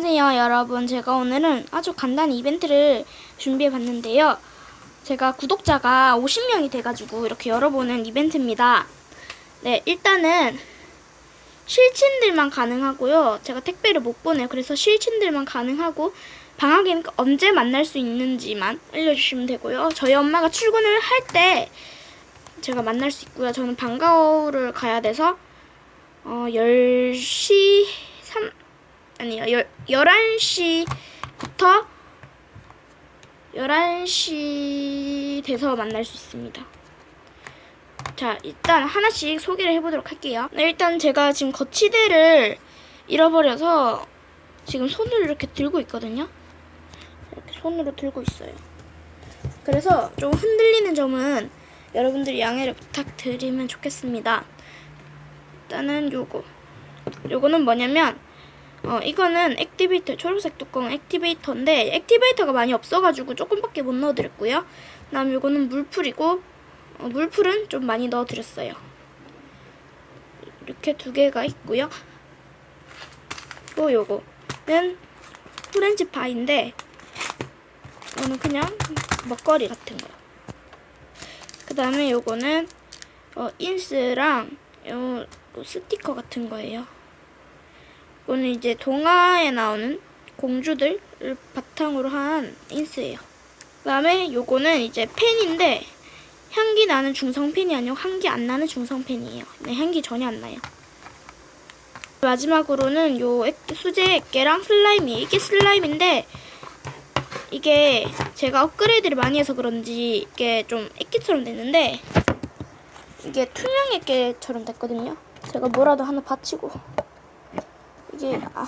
안녕하세요 여러분. 제가 오늘은 아주 간단한 이벤트를 준비해 봤는데요. 제가 구독자가 50명이 돼가지고 이렇게 열어보는 이벤트입니다. 네 일단은 실친들만 가능하고요. 제가 택배를 못 보내요. 그래서 실친들만 가능하고 방학이니까 언제 만날 수 있는지만 알려주시면 되고요. 저희 엄마가 출근을 할 때 제가 만날 수 있고요. 저는 방과후를 가야 돼서 어 10시 3 아니요, 열, 11시부터 11시 돼서 만날 수 있습니다. 자, 일단 하나씩 소개를 해보도록 할게요. 네, 일단 제가 지금 거치대를 잃어버려서 지금 손으로 이렇게 들고 있거든요. 이렇게 손으로 들고 있어요. 그래서 좀 흔들리는 점은 여러분들이 양해를 부탁드리면 좋겠습니다. 일단은 요거. 요거는 뭐냐면 어, 이거는 액티베이터, 초록색 뚜껑 액티베이터인데, 액티베이터가 많이 없어가지고 조금밖에 못 넣어드렸고요. 그 다음 요거는 물풀이고, 어, 물풀은 좀 많이 넣어드렸어요. 이렇게 두 개가 있고요. 또 요거는 프렌치 파이인데, 이거는 그냥 먹거리 같은 거요. 그 다음에 요거는 어, 인스랑 요 스티커 같은 거예요. 이거는 이제 동화에 나오는 공주들을 바탕으로 한 인스예요. 그 다음에 요거는 이제 펜인데 향기 나는 중성 펜이 아니고 향기 안 나는 중성 펜이에요. 네, 향기 전혀 안 나요. 마지막으로는 요 액- 수제 액계랑 슬라임이 이게 슬라임인데 이게 제가 업그레이드를 많이 해서 그런지 이게 좀 액기처럼 됐는데 이게 투명 액계처럼 됐거든요. 제가 뭐라도 하나 받치고 이게 아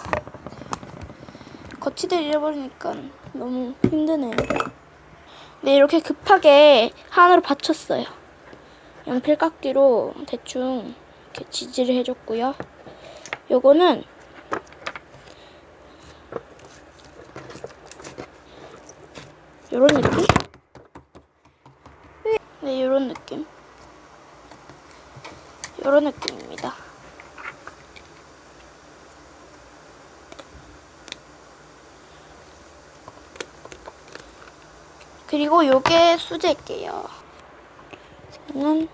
거치대를 잃어버리니까 너무 힘드네요. 네 이렇게 급하게 하나로 받쳤어요. 연필 깎기로 대충 이렇게 지지를 해줬고요. 요거는 요런 느낌? 네 요런 느낌. 요런 느낌입니다. 그리고 요게 수제게요. 저는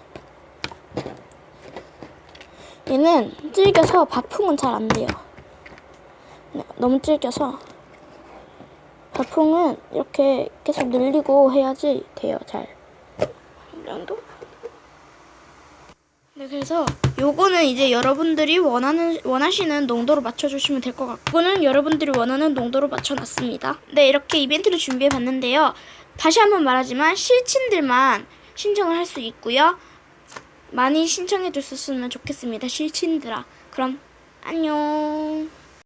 얘는 질겨서 바풍은 잘 안 돼요. 네, 너무 질겨서 바풍은 이렇게 계속 늘리고 해야지 돼요. 잘. 이 정도? 네, 그래서 요거는 이제 여러분들이 원하는 원하시는 농도로 맞춰 주시면 될 것 같고, 이거는 여러분들이 원하는 농도로 맞춰 놨습니다. 네, 이렇게 이벤트를 준비해 봤는데요. 다시 한번 말하지만 실친들만 신청을 할 수 있고요. 많이 신청해 줬으면 좋겠습니다. 실친들아. 그럼 안녕.